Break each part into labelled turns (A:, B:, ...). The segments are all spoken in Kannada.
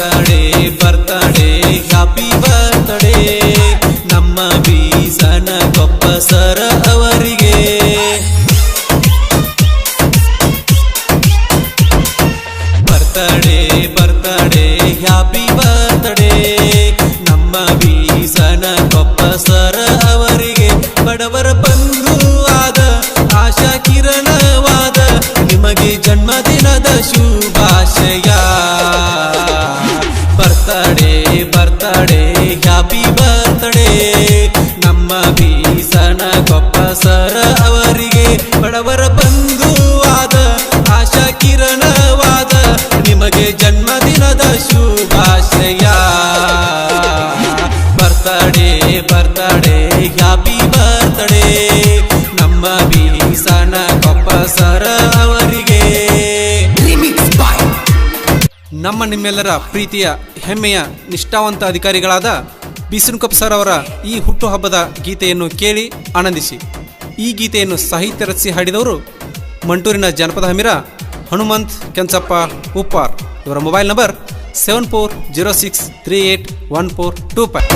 A: ಬರ್ತಡೇ ಬರ್ತಾಳೆ ಹ್ಯಾಪಿ ಬೀಸನ ಕೊಪ್ಪ ಸರ ಅವರಿಗೆ ಬಡವರ ಬಂಧುವಾದ ಆಶಾ ಕಿರಣವಾದ ನಿಮಗೆ ಜನ್ಮದಿನದ ಶುಭಾಶಯ. Birthday birthday happy birthday. ನಮ್ಮ ಬೀಸನ ಕೊಪ್ಪ ಸರ ಅವರಿಗೆ. ನಮ್ಮ
B: ನಿಮ್ಮೆಲ್ಲರ ಪ್ರೀತಿಯ ಹೆಮ್ಮೆಯ ನಿಷ್ಠಾವಂತ ಅಧಿಕಾರಿಗಳಾದ ಬಿಸಿನುಕೊಪ್ಪ ಸರ್ ಅವರ ಈ ಹುಟ್ಟುಹಬ್ಬದ ಗೀತೆಯನ್ನು ಕೇಳಿ ಆನಂದಿಸಿ. ಈ ಗೀತೆಯನ್ನು ಸಾಹಿತ್ಯ ರಚಿಸಿ ಹಾಡಿದವರು ಮಂಟೂರಿನ ಜನಪದ ಹಮಿರ ಹನುಮಂತ್ ಕೆಂಚಪ್ಪ, ಉಪ್ಪಾರ್. ಇವರ mobile number seven four zero six three eight one four two five.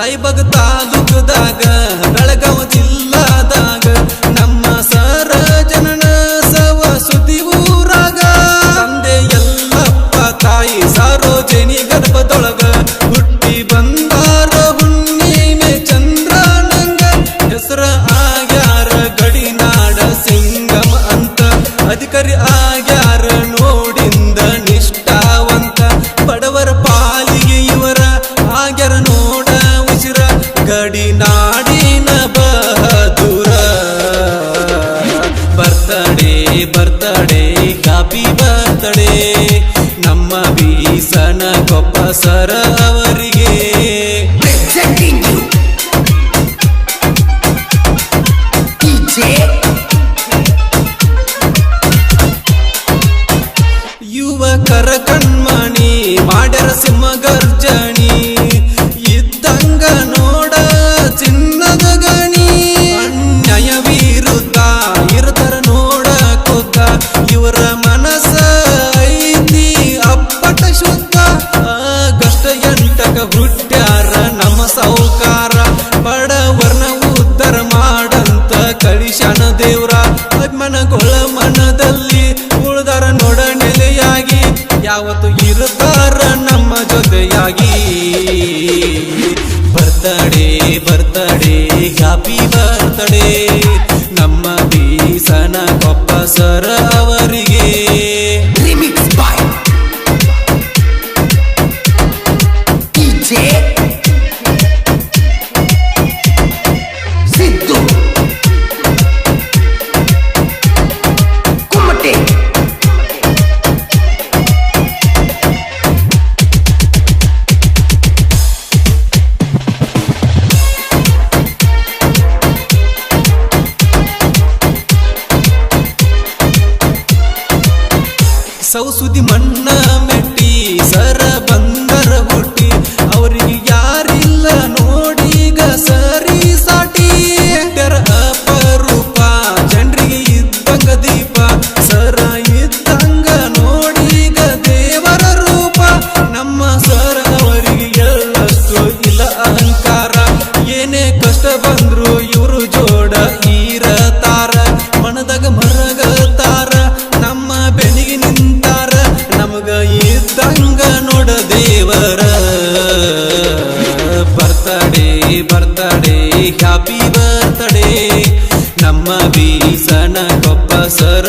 A: Raybag ತಾಲೂಕದಾಗ Belagavi ನಮ್ಮ ಬೀಸನ ಕೊಪ್ಪ ಸರ ಹ್ಯಾಪಿ ಬರ್ತಡೇ ಸೌಸುದಿ ಮಣ್ಣ ಮೆಟ್ಟಿ ಸರ ಬಂದರ ಬರ್ತಡೇ ಹ್ಯಾಪಿ ಬರ್ತಡೇ ನಮ್ಮ ಬೀಸನ ಕೊಪ್ಪ ಸರ